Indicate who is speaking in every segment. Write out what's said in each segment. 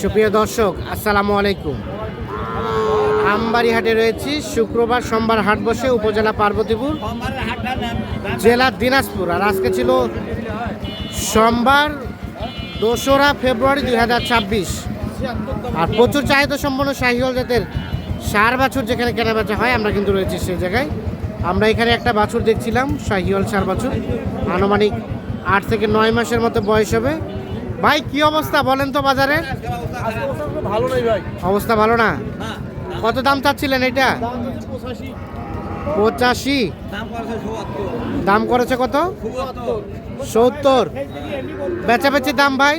Speaker 1: সুপ্রিয় দর্শক, আসসালামু আলাইকুম। আমবাড়ি হাটে রয়েছি, শুক্রবার সোমবার হাট বসে উপজেলা পার্বতীপুর, জেলা দিনাজপুর। আর আজকে ছিল সোমবার দোসরা ফেব্রুয়ারি দুই হাজার ছাব্বিশ। আর প্রচুর চাহিদা সম্পন্ন শাহিওয়াল জাতের সার বাছুর যেখানে কেনা বেচা হয়, আমরা কিন্তু রয়েছি সেই জায়গায়। আমরা এখানে একটা বাছুর দেখছিলাম, শাহিওয়াল সার বাছুর। আনুমানিক আট থেকে নয় মাসের মতো বয়স হবে। ভাই কি অবস্থা বলেন তো বাজারে?
Speaker 2: ভালো নেই ভাই
Speaker 1: অবস্থা ভালো না? কত দাম চাচ্ছিলেন এটা পঁচাশি। দাম করেছে কত? সত্তর। বেচাবেচির দাম ভাই?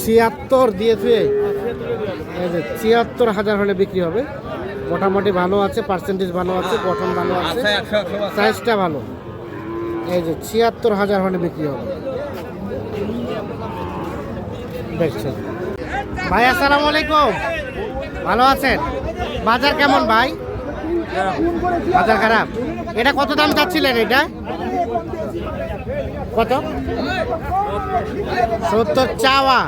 Speaker 1: ছিয়াত্তর দিয়ে থুয়ে। এই যে ছিয়াত্তর হাজার হলে বিক্রি হবে। মোটামুটি ভালো আছে পার্সেন্টেজ ভালো আছে গঠন ভালো আছে। সাইজটা ভালো। এই যে ছিয়াত্তর হাজার হলে বিক্রি হবে। দেখছেন। ভাই, আসসালামু আলাইকুম। ভালো আছেন? বাজার কেমন ভাই? বাজার খারাপ। এটা কত দাম চাচ্ছিলেন এটা? কত? সত্তর চাওয়া।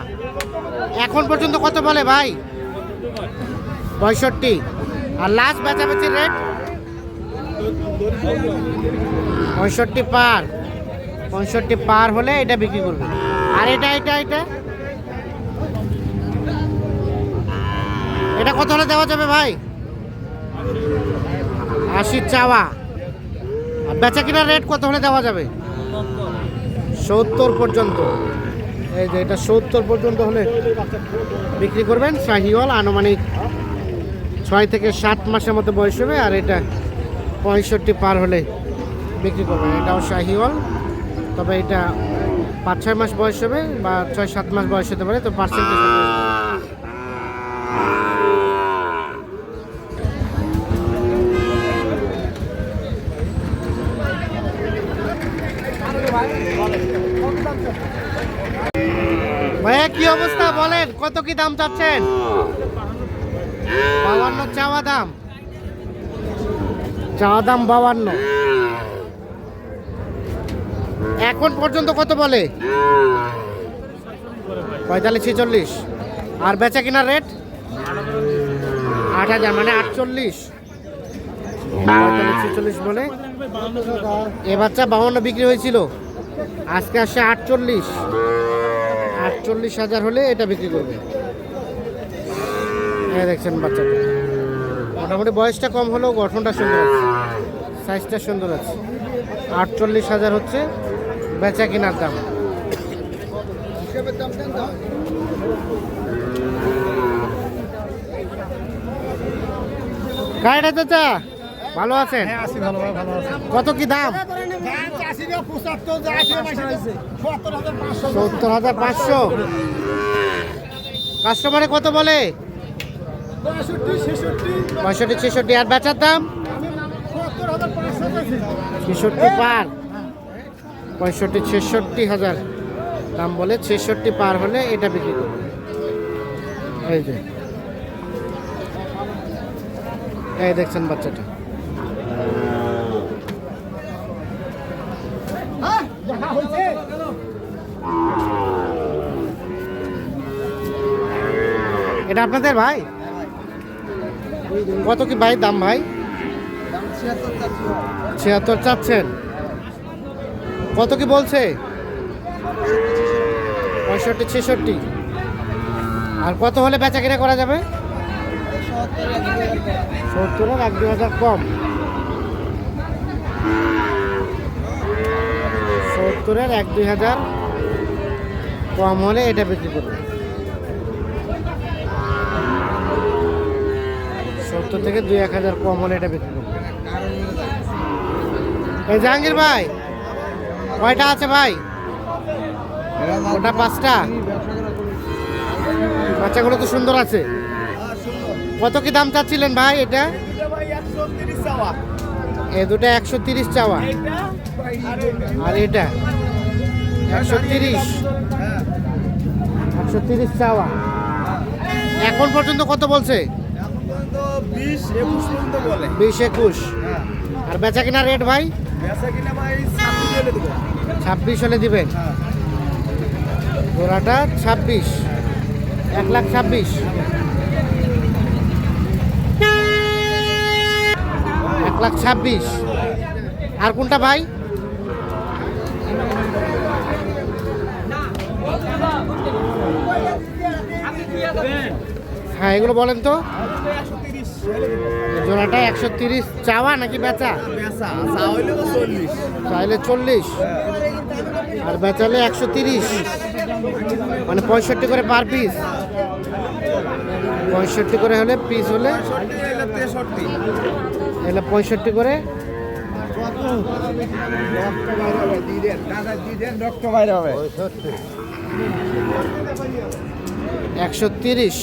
Speaker 1: এখন পর্যন্ত কত বলে ভাই? পঁয়ষট্টি। আর লাস্ট বেচাবেচির রেট পঁয়ষট্টি পার। পঁয়ষট্টি পার হলে এটা বিক্রি করবে। আর এটা এটা এটা? এটা কত হলে দেওয়া যাবে ভাই? আশি চাওয়া। বেচা কিনার রেট কত হলে দেওয়া যাবে? সত্তর পর্যন্ত। এই যে এটা সত্তর পর্যন্ত হলে বিক্রি করবেন শাহিওয়াল আনুমানিক ছয় থেকে সাত মাসের মতো বয়স হবে, আর এটা পঁয়ষট্টি পার হলে বিক্রি করবেন। এটাও শাহিওয়াল তবে এটা পাঁচ, ছয় মাস বয়স হবে বা ছয়, সাত মাস বয়স হতে পারে, তো পার্সেন্টেজ ভাইয়া, কি অবস্থা বলেন? কত কি দাম চাচ্ছেন? বাবান্ন চাওয়া দাম। চাওয়া দাম বাবান্ন এখন পর্যন্ত কত বলে? পঁয়তাল্লিশ, ছেচল্লিশ। আর বেচা কিনার রেট? আট হাজার মানে আটচল্লিশ। ছেচল্লিশ বলে। এ বাচ্চা বাউন্ন বিক্রি হয়েছিল। আজকে আসছে আটচল্লিশ। আটচল্লিশ হাজার হলে এটা বিক্রি করবে। দেখছেন বাচ্চাটা। মোটামুটি বয়সটা কম হলেও গঠনটা সুন্দর আছে। সাইজটা সুন্দর আছে। আটচল্লিশ হাজার হচ্ছে বেচা কেনার দাম। গাড়িটা চাচা ভালো আছেন?
Speaker 2: হ্যাঁ
Speaker 1: কত কি দাম? সত্তর হাজার পাঁচশো। কাস্টমারে কত বলে? পঁয়ষট্টি ছেষট্টি। আর বেচার দাম? ছেষট্টি পার। পঁয়ষট্টি ছেষট্টি হাজার। দাম বলে ছেষট্টি পার হলে এটা বিক্রি করবে এই যে। এই দেখছেন বাচ্চাটা। এটা আপনাদের ভাই? কত কি ভাই দাম ভাই? ছিয়াত্তর চাচ্ছেন। কত কি বলছে? পঁয়ষট্টি, ছেষট্টি। আর কত হলে বেচা কিনা করা যাবে? সত্তরের এক দু হাজার কম। সত্তরের এক দুই হাজার কম হলে এটা বিক্রি করবে। সত্তর থেকে দুই এক হাজার কম হলে এটা বিক্রি করবে। এই জাহাঙ্গীর ভাই, কয়টা আছে ভাই? ওটা পাঁচটা? বাচ্চাগুলো তো সুন্দর আছে। কত কি দাম চাচ্ছিলেন ভাই এটা? এ দুটো একশো তিরিশ চাওয়া। আর এটা? একশো তিরিশ। একশো তিরিশ চাওয়া। এখন পর্যন্ত কত বলছে?
Speaker 2: বিশ একুশ
Speaker 1: একুশ। আর বেচা কিনা রেট ভাই?
Speaker 2: ছাব্বিশ হলে
Speaker 1: দিবেন?
Speaker 2: হ্যাঁ।
Speaker 1: জোড়াটা ছাব্বিশ। এক লাখ ছাব্বিশ। এক লাখ ছাব্বিশ। আর কোনটা ভাই? হ্যাঁ এগুলো বলেন তো। জোড়াটা একশো তিরিশ। চাওয়া নাকি বেচা? চাইলে চল্লিশ। আর বেচালে একশো তিরিশ। মানে পঁয়ষট্টি করে পার পিস পঁয়ষট্টি করে হলে পিস হলে এলে পঁয়ষট্টি করে। একশো তিরিশ।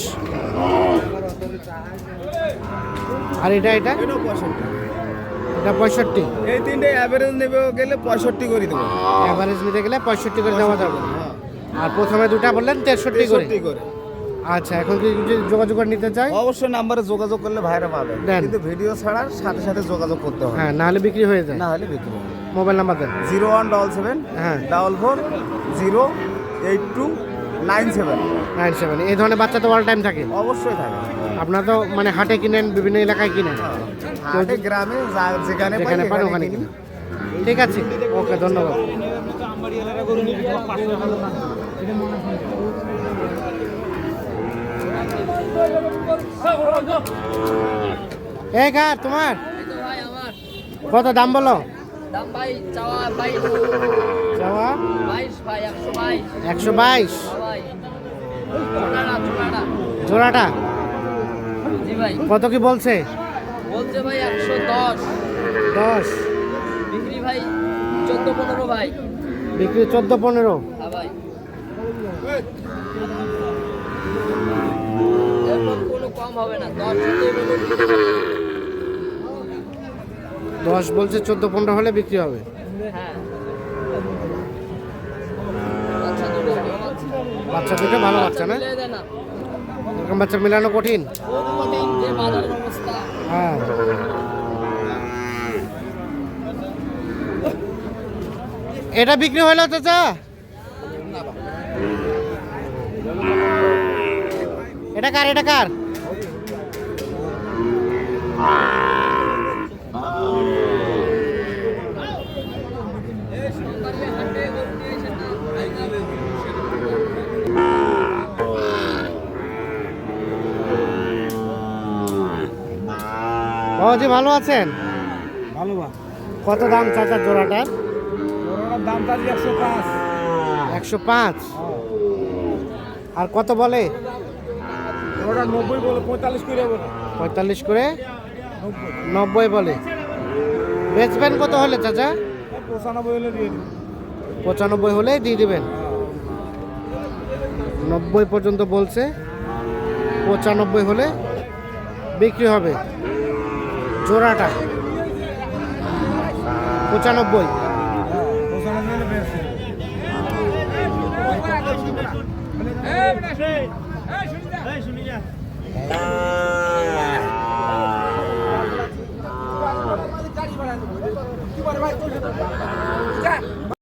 Speaker 1: আর এটা এটা? এটা পঁয়ষট্টি?
Speaker 2: এই তিনটে অ্যাভারেজ নেবে গেলে পঁয়ষট্টি করে দেবো।
Speaker 1: অ্যাভারেজ নিতে গেলে পঁয়ষট্টি করে দেওয়া যাবে। আর প্রথমে দুটা বললেন তেষট্টি করে। আচ্ছা এখন কি যোগাযোগ করে নিতে চাই
Speaker 2: অবশ্যই নাম্বারে যোগাযোগ করলে ভাইরা পাবে। কিন্তু ভিডিও ছাড়ার সাথে সাথে যোগাযোগ করতে হবে।
Speaker 1: হ্যাঁ নাহলে বিক্রি হয়ে যায়।
Speaker 2: না হলে বিক্রি
Speaker 1: মোবাইল নাম্বার দেন।
Speaker 2: জিরো ওয়ান ডবল সেভেন
Speaker 1: হ্যাঁ।
Speaker 2: Double four zero eight two nine seven
Speaker 1: nine seven এই ধরনের বাচ্চা তো অল টাইম থাকে।
Speaker 2: অবশ্যই থাকে।
Speaker 1: আপনারা তো মানে হাটে কিনেন বিভিন্ন এলাকায় কিনেন।
Speaker 2: হাটে গ্রামে যেখানে
Speaker 1: যেখানে পান ওখানে
Speaker 2: কিনি।
Speaker 1: কিনেন। ঠিক আছে। ওকে ধন্যবাদ। এই কার তোমার? কত দাম বলো?
Speaker 3: দাম ভাই চাওয়া ভাই একশো বাইশ। ভাই চোরাটা চোরাটা
Speaker 1: জোড়াটা
Speaker 3: জি ভাই।
Speaker 1: কত কি বলছে?
Speaker 3: বলছে ভাই বিক্রি ভাই চোদ্দ পনেরো ভাই।
Speaker 1: বিক্রি চোদ্দ পনেরো।
Speaker 3: হ্যাঁ ভাই। কোনো কম হবে না। দশ
Speaker 1: দশ বলছে চোদ্দ পনেরো হলে বিক্রি হবে। বাচ্চা দুটো, ভালো বাচ্চা না? এরকম বাচ্চা মেলানো কঠিন? হ্যাঁ। এটা বিক্রি হলো চাচা এটা কার এটা কার? বাবাজি ভালো আছেন?
Speaker 2: ভালো বা
Speaker 1: কত দাম চাচার জোড়াটার
Speaker 2: ওর দাম তার একশো পাঁচ।
Speaker 1: একশো পাঁচ? আর কত বলে?
Speaker 2: নব্বই বলে পঁয়তাল্লিশ করে বলে।
Speaker 1: পঁয়তাল্লিশ করে?
Speaker 2: নব্বই।
Speaker 1: বলে। বেচবেন কত হলে চাচা?
Speaker 2: পঁচানব্বই হলে দিয়ে দিবি।
Speaker 1: পঁচানব্বই হলে দিয়ে দেবেন। নব্বই পর্যন্ত বলছে। পঁচানব্বই হলে বিক্রি হবে। জোড়াটা। পঁচানব্বই।